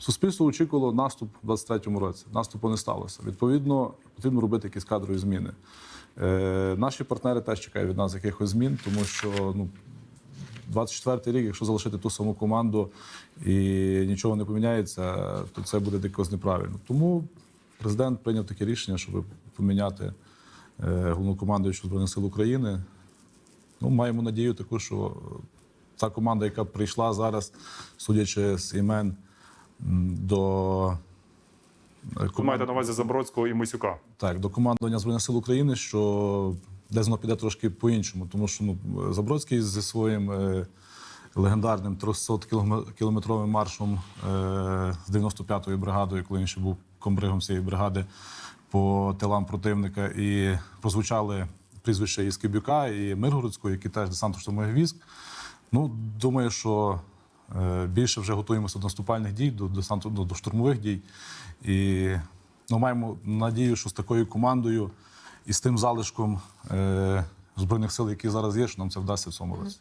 Суспільство очікувало наступ у 23-му році. Наступу не сталося. Відповідно, потрібно робити якісь кадрові зміни. Е, наші партнери теж чекають від нас якихось змін, тому що ну, 24-й рік, якщо залишити ту саму команду і нічого не поміняється, то це буде якось неправильно. Тому президент прийняв таке рішення, щоб поміняти е, головнокомандуючу Збройних сил України. Ну, маємо надію таку, що та команда, яка прийшла зараз, судячи з імен до е, Ви маєте на увазі Забродського і Мисюка. так, до командування Збройних сил України, що десь воно піде трошки по-іншому, тому що ну, Забродський зі своїм е, легендарним 300-кілометровим маршом е, з 95-ї бригадою, коли він ще був комбригом цієї бригади по тилам противника, і прозвучали прізвища і Скибюка, і Миргородського, які теж десантно штурмових військ. Ну, думаю, що більше вже готуємося до наступальних дій, до десанту до, до штурмових дій. І ну, маємо надію, що з такою командою і з тим залишком е, збройних сил, які зараз є, що нам це вдасться в цьому році.